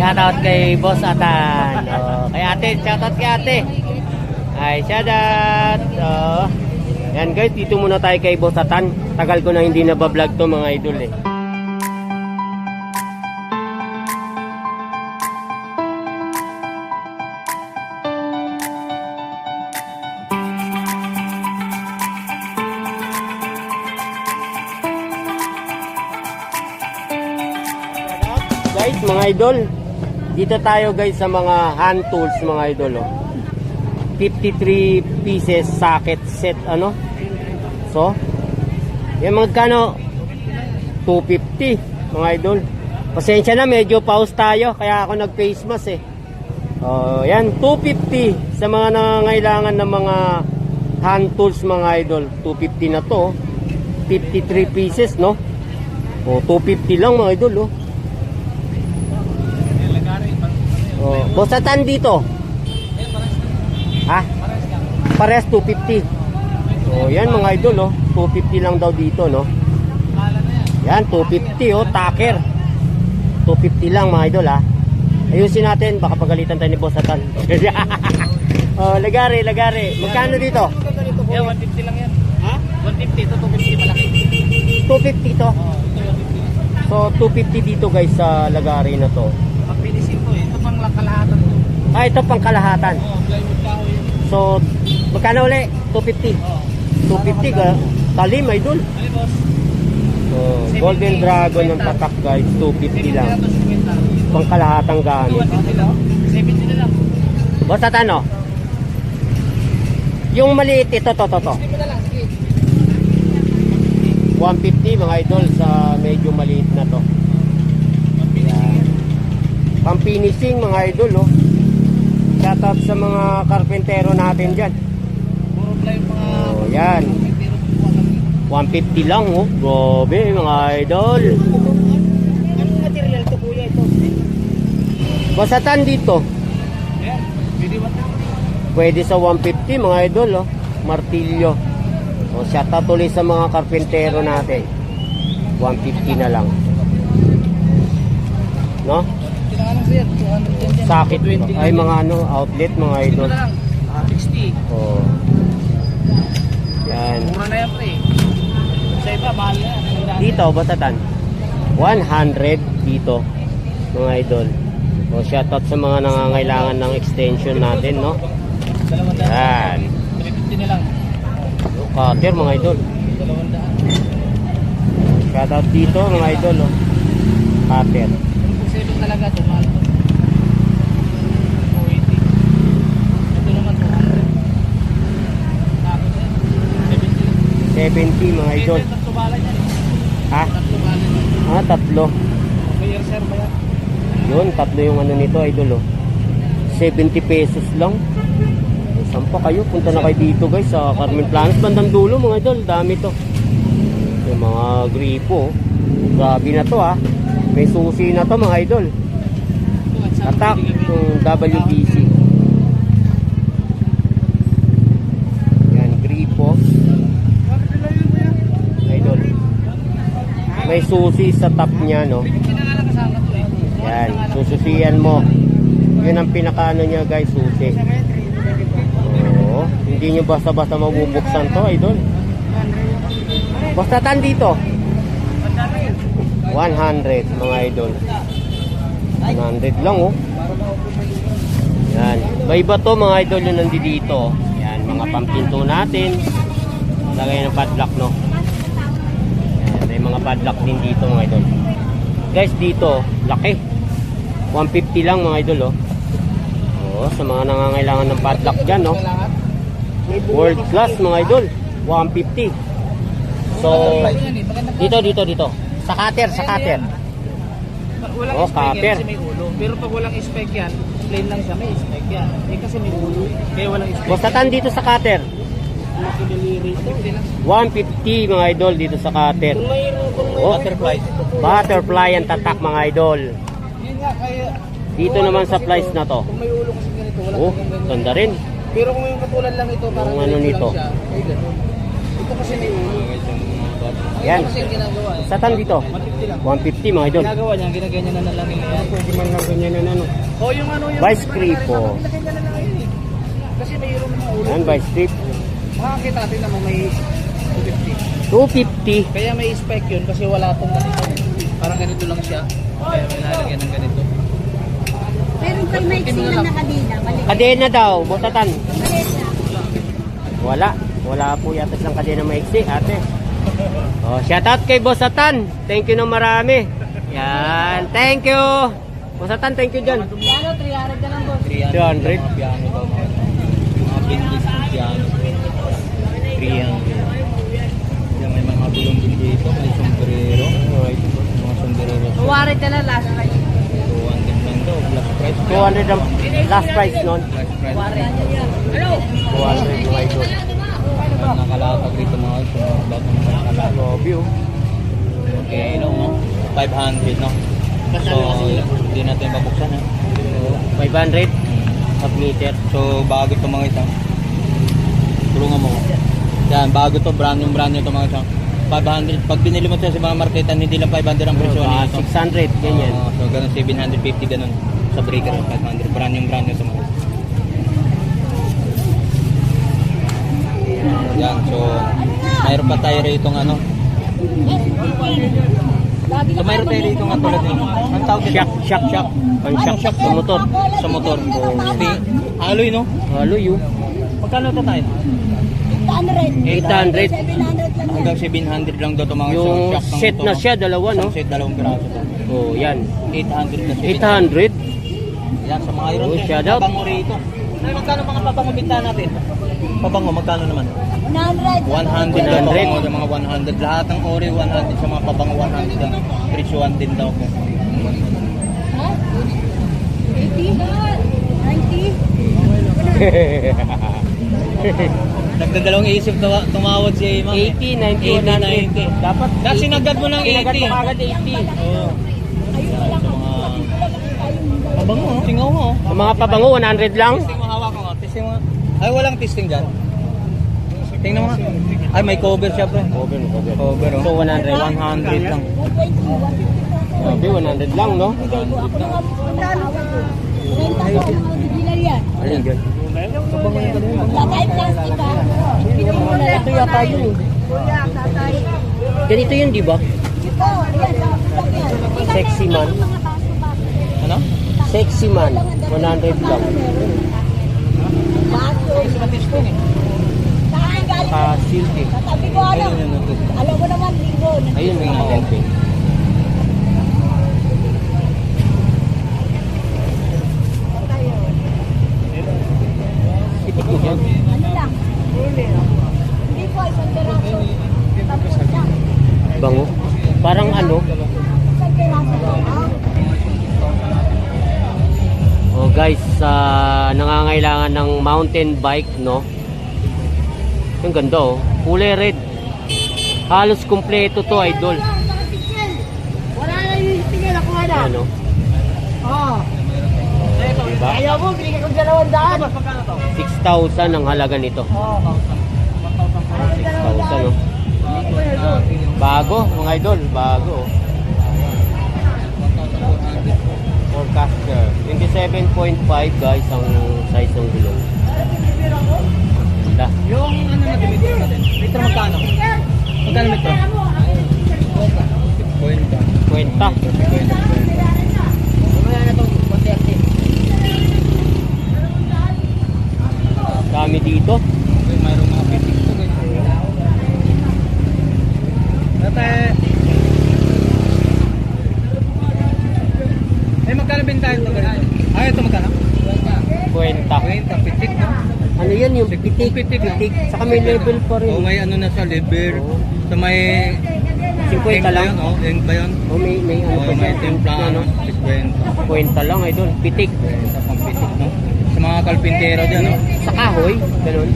Shoutout kay Boss Atan. Oh, kay ate, shoutout kay ate. Ay, shoutout. Oh. Yan guys, dito muna tayo kay Boss Atan. Tagal ko na hindi nabablog to mga idol eh. Guys, mga idol, dito tayo guys sa mga hand tools mga idol. Oh. 53 pieces socket set ano. So, yan magkano? 250 mga idol. Pasensya na, medyo pause tayo kaya ako nag-face mask eh. Oh, yan 250 sa mga nangangailangan ng mga hand tools mga idol. 250 na to. oh. 53 pieces, no? Oh, 250 lang mga idol, oh. Oh, bosatan dito. Ha? Pares 250. So, yan mga idol, oh. 250 lang daw dito, no? Yan, 250, oh. Taker. 250 lang, mga idol, ha? Ayusin natin, baka pagalitan tayo ni Bosatan. oh, lagari, lagari. Magkano dito? Yeah, 150 lang yan. Ha? 150 ito, 250 malaki. 250 to. Oo, ito 150. So, 250 dito, guys, sa lagari na to. Pag finishing to eh, ito pang kalahatan to. Ah, ito pang kalahatan. Oo, plywood kahoy yun. So, magkano uli? 250. Oo. 250 ka. Talim, idol. Ali boss. Oh, Golden Dragon ng tatak guys, 250 lang. Pang kalahatang gamit. 250 lang. 70 na lang. Basta tano? Yung maliit ito, to, to, to. Sige na lang, sige. 150 mga idol sa medyo maliit na to. Pang finishing mga idol, oh. Shout out sa mga karpentero natin dyan. Puro plywood mga... Oh, yan. Pero kuha kami. 150 lang, oh. Grabe mga idol. Anong material to kuya ito? Basta tan dito. Pwede 150. Pwede sa 150 mga idol, oh. Martilyo. O shout out ulit sa mga karpentero natin. 150 na lang. No? Sakit 220 ay mga ano, outlet mga idol. na lang. Ah, 60. Oh. Yan. Mura na yan pre. Sa iba, mahal na. Dito, batatan. 100 dito, mga idol. O shout out sa mga nangangailangan ng extension natin, no? Yan. 350 na lang. Cutter, mga idol. Dalawang daan. Shout out dito, mga idol, oh. Cutter. Kung 7 talaga ito, mahal to. 280. Ito naman 200. Tapos yan. 70. 70, mga idol. Ito, tatlo bala niyan. Ha? Tatlo bala niyan. Ah, tatlo. May reserve ba yan? Yun, tatlo yung ano nito, idol, oh. 70 pesos lang. Saan pa kayo? Punta na kayo dito, guys, sa Carmen Planas. Bandang dulo, mga idol. Dami to. Yung mga gripo, oh. Grabe na to, ah. May susi na to, mga idol. Attack, yung WBC. Yan, gripo. Idol. May susi sa top niya, no? Yan, sususiyan mo. Yun ang pinakaano niya guys, susi. Oo, hindi nyo basta-basta mabubuksan to, idol. Basta tan dito. 100 mga idol. 100 lang oh. Yan. Iba-iba to mga idol yung nandito. Yan, mga pampinto natin. Lagay ng padlock no. Mga padlock din dito mga idol. Guys, dito, laki. 150 lang mga idol oh. Oo, sa mga nangangailangan ng padlock dyan no. Kailangan. World class mga idol. 150. So, dito, dito, dito. Sa cutter, sa cutter. Walang Oh, copper. yan kasi may ulo. Pero pag walang spike yan, plain lang siya, may spike yan. Eh kasi may ulo eh. Kaya walang spike. Basta tan dito sa cutter. 150 mga idol dito sa cutter. Oh. butterfly. Butterfly ang tatak mga idol. Dito naman sa plies na to. Oh, ganda rin. Pero kung may katulad lang ito, parang Yung ano nito. Ito kasi may ulo. Yan. Yung eh. Satan dito. 150 lang. 150 mga idol. Ginagawa niya, ginaganyan na lang nila. Pwede man lang ganyan na ano. O yung ano yung... Vice na lang yun eh. Kasi mayroon mga ulo. Yan, by strip. Makakita natin naman may 250. 250. Kaya may spec yun kasi wala tong ganito. Parang ganito lang siya. Kaya may lalagyan ng ganito. Meron kayo may silang nakadila. Balik. Kadena daw, butatan. Na. Wala. Wala po yata siyang kadena maiksi, ate. Oh, shout out kay Boss Satan. Thank you na marami. Yan, thank you. Boss Satan, thank you dyan. Piano, 300 ka lang boss. 300. Mga piano daw. Mga mga bindis ng piano. 300. Yan, may mga bulong din dito. May sombrero. Mga sombrero. Tuwari ka na last price. 200 lang daw. Black price. 200 ang last price nun. Black price. Ano? 200 mga idol. Ang nakalatag dito mga ito. Batang nakalatag. Grabe oh. Okay, no? 500, no? So, hindi natin babuksan, ha? 500 half meter. So, bago to mga isang. Tulungan mo. Yan, bago to, brand yung brand nyo to mga isang. 500. Pag binili mo to sa mga marketan, hindi lang 500 ang presyo nito. 600, ganyan. Oo, so, ganun 750 ganun. Sa breaker, 500. Brand yung brand nyo to mga Yan, so, mayroon pa tayo rito ng ano. So, mayroon tayo rito ng tulad nito. Ang tawag dito? Shock, shock, shock. Pang shock, shock sa motor. Sa motor. Pi- Aloy, no? Halo yun. Magkano to tayo? 800. 800. 700 lang yan. Hanggang 700 lang daw ito mga Yung isang shock ng set na siya, dalawa, no? Isang set, dalawang piraso to. Oh, yan. 800 na 800. Yan, sa mga iron. Oh, shout out. Pabango rito. Ay, magkano mga pabango binta natin? Pabango, magkano naman? 100. 100 daw 100. pabango, yung mga 100. Lahat ng ori, 100. Sa mga pabango, 100 lang. Presyuan din daw po. Ha? 80? 90? Nagdadalawang isip tawa- tumawad si Ma'am. eh. 80, 90, 80, 90. Dapat Dahil sinagad mo ng 80. Sinagad mo kagad 80. Oo. Pabango, oh. Singaw mo, oh. Mga pabango, 100 lang. Testing mo, hawak ko. Testing mo. Ay, walang testing dyan. Tingnan mo nga. Ay, may cover siya, pre. Cover, cover. Cover, oh. So, 100. 100 lang. 120, 150. Sabi, 100 lang, no? Ako na nga, 30 ako ng digital yan. Alin dyan? Wala tayong plastic ha. Yata yun. eh. Kuya, tatay. Ganito yun, di ba? Ito, yan. Sexy man. Mga. Ano? Sexy man. 100 lang. Baso. eh. Saan galing? Ah, silky. Sa tabi ko ano? Yun, yun. Alam mo naman, linggo. Ayun, may silky. Itik mo dyan. Ano lang? Hindi po, isang peraso. Tapos na. Bango. Parang ano, Oh guys, sa nangangailangan ng mountain bike, no? Yung ganda oh. Kulay red. Halos kumpleto to, idol. Wala na yung tingin ako na. Ano? Oo. Diba? Ayaw mo, binigay kong dalawang daan. 6,000 ang halaga nito. Oo. 6,000 oh. Bago, mga idol. Bago. Forecaster. 27.5 guys ang size ng gulong. Ganda. Yung ano natin, metro natin. Metro magkano? Magkano metro? Kwenta. Kwenta. Na 130. Dami dito. Mayroong mga pitik to guys. Dati. Eh, magkano bentahan ito ganito? Ah, ito magkano? Kwenta. Kwenta, pitik no? Ano yan yung pitik? Pitik, no? Saka may level pa rin. Oh, may ano na sa liver. Oo. Sa may... 50 lang. Oh, ink ba yun? Oh, may, may ano Oh, pa may siya. timpla, ano? Ano? 50. Kwenta lang, idol. Pitik. Kwenta pang pitik, no? Sa mga kalpintero dyan, no? Sa kahoy. Ganun.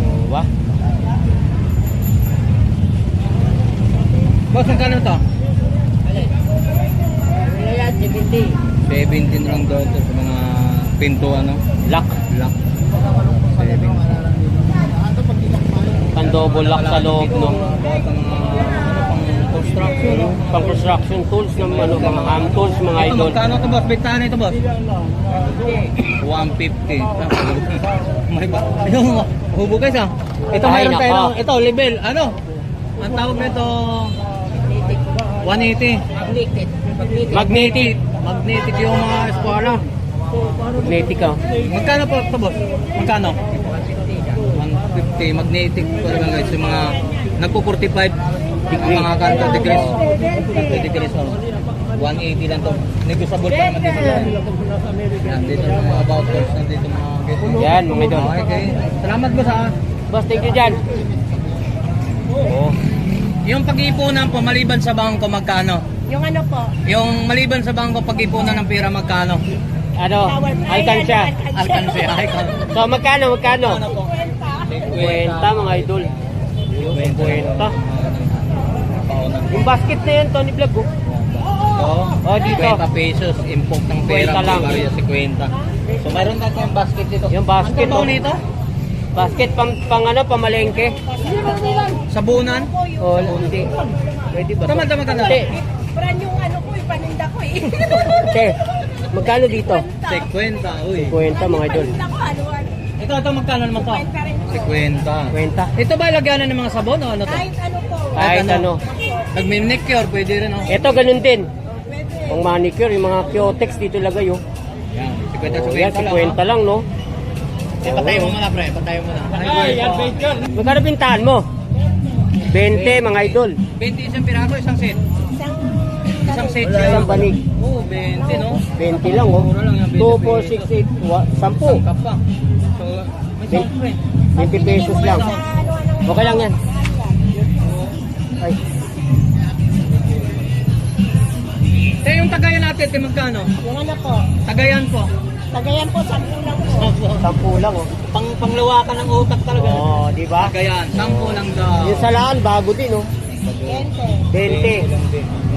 Oh, ba? Boss, magkano to? Yan, 70. 17 lang daw ito sa mga pinto, ano? Lock. Lock. 17. Pang double lock sa loob, no? Construction, no? Pang construction tools ng ano, mga hand tools, mga Ito, idol. magkano to boss? Bigtaan ito boss? 150. May ba? Ayun, hubo guys ah. Ito Ay, mayroon tayo. nako. Ito, level. Ano? Ang tawag nito 180. Magnetic. Magnetic yung mga eskwala. Magnetic, oh. Magkano po ito boss? Magkano? 150. Magnetic naman guys. Yung mga nagpo-45 Degree. mga kanto degrees. 30 degrees oh. 180 lang to. Negotiable pa naman dito. Yan, dito yung mga about course nandito mga ganito. Yan, mga idol. Okay, okay. Salamat boss ha. Boss, thank you dyan. Oh. Yung pag-iipunan po maliban sa bangko magkano? Yung ano po? Yung maliban sa bangko pag-iipunan ng pera magkano? Ano? Alkansya. Alcanse, icon. So, magkano, magkano? Ano? 50, mga idol. 50. Paunan. Yung basket na yan, Tony Vlog, oh. Oo. Oh, dito. 50 pesos, import ng pera. 50 lang. Barya 50. So, mayroon na tayong basket dito. Yung basket, Ang trabaho oh. nito? Basket pang, pang ano, pamalengke. Sabunan? Oh, hindi. Pwede ba? Tama, tama, tama. Hindi. Brand yung ano ko, ipaninda ko eh. Che, magkano dito? 50, uy. 50, mga idol. Ano, ano. Ito, ito, magkano naman to? 50 rin po. 50. 50. Ito ba lagyanan ng mga sabon o ano to? Kahit ano po. Kahit ano. Nag-manicure, pwede rin oh. Ito, ganun din. Pang manicure, yung mga Kyotex dito lagay, oh. Yan, 50 Oh, 50 yan, lang. 50 lang, no? Eh, patayin mo muna, pre. Patayin mo na. Ay, adventure. Magkano bintahan mo? 20, mga idol. 20 isang piraso, isang set. Isang, set Isang banig. Oo, 20, no? 20 lang, oh. Mura lang yan, 2, 4, 6, 8, 10. Isang cup pa. So, may soft pre. 20 pesos lang. Okay lang yan. Ay, Eh, yung tagayan natin, ito magkano? Yung ano po. Tagayan po. Tagayan po, 10 lang po. 10 lang, oh. Pang panglawakan ng utak talaga. Oh, di ba? Tagayan, 10 lang daw. Yung salaan, bago din, oh. 20. 20. lang din.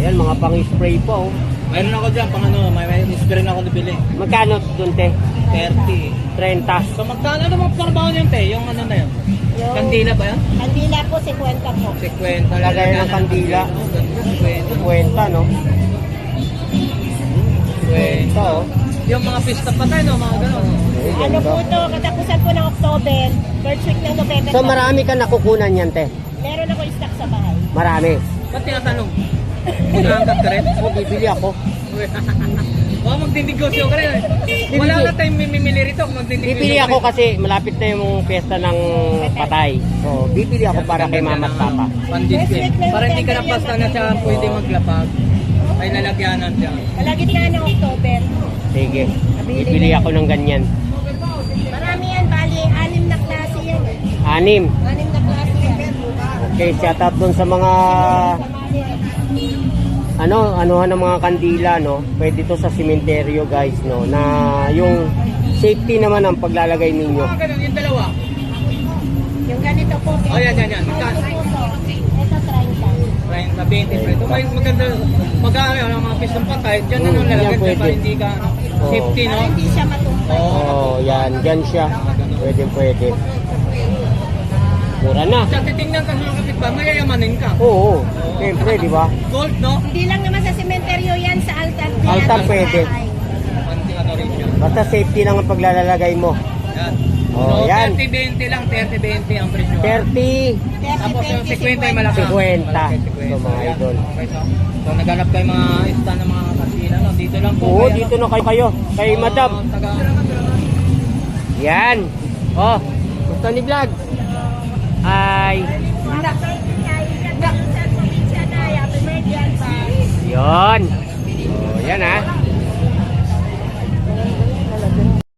Ayan, mga pang-spray pa, oh. Mayroon ako dyan, pang ano, may, may inspire na ako nabili. Magkano dun, te? 30. 30. So magkano ano mga trabaho niyan, te? Yung ano na yun? Yung- Kandila ba yan? Kandila po, 50 po. 50. Lagay ng kandila. 50. 50, no? 50. 50, oh. Yung mga pista pa tayo, no? Mga gano'n. Ay, Ano ganda. po ito, katapusan po ng October, first week ng November. So, po. marami ka nakukunan yan, te? Meron ako stock sa bahay. Marami. Ba't tinatanong? Ka rin? Oh, bibili ako. Baka magdinegosyo ka rin. Wala na tayong mimimili rito kung magdinegosyo Bibili ka ako rin. kasi malapit na yung piyesta ng patay. So, bibili ako para kay mama at papa. Para hindi ka napasta na siya pwede maglapag. Ay nalagyanan siya. Kalagitnaan ng October. Sige. Bibili ako ng ganyan. Marami yan, bali, anim na klase yan. eh. Anim. Anim na klase yan. Okay, shout out dun sa mga ano, anuhan ng mga kandila, no? Pwede to sa sementeryo, guys, no? Na yung safety naman ang paglalagay ninyo. Mga ganun, yung dalawa. Yung ganito po. Oh, yan, yan, yan. Magkano? Ito, 30. 30, 20, pre. Ito may maganda. Magkano yung mga pistong patay. Diyan na Mm, nung lalagyan yan dyan para hindi ka ano, Oo. safety, no? Para hindi siya matumpay. Oo. Oh, yan, dyan siya. Pwede, pwede. Mura na. Sa titingnan ka sa mga kapitbahay, mayayamanin ka. Oo, siyempre, di ba? Gold, no? Hindi lang naman sa sementeryo yan, sa altar. Altar pwede. Panting ano rin siya. Basta safety lang ang paglalagay mo. Yan. Oh, so, yan. 30-20 lang, 30-20 ang presyo. 30, Tapos yung 50 ay malaki. 50. Malaki, So, mga idol. Okay, so, so naghanap kayo mga stand ng mga kasina, no? Dito lang po. Oo, dito na kayo kayo. Kay oh, madam. Taga, Yan. Oh, gusto ni vlog. Ay, yon. Oh, yan ah.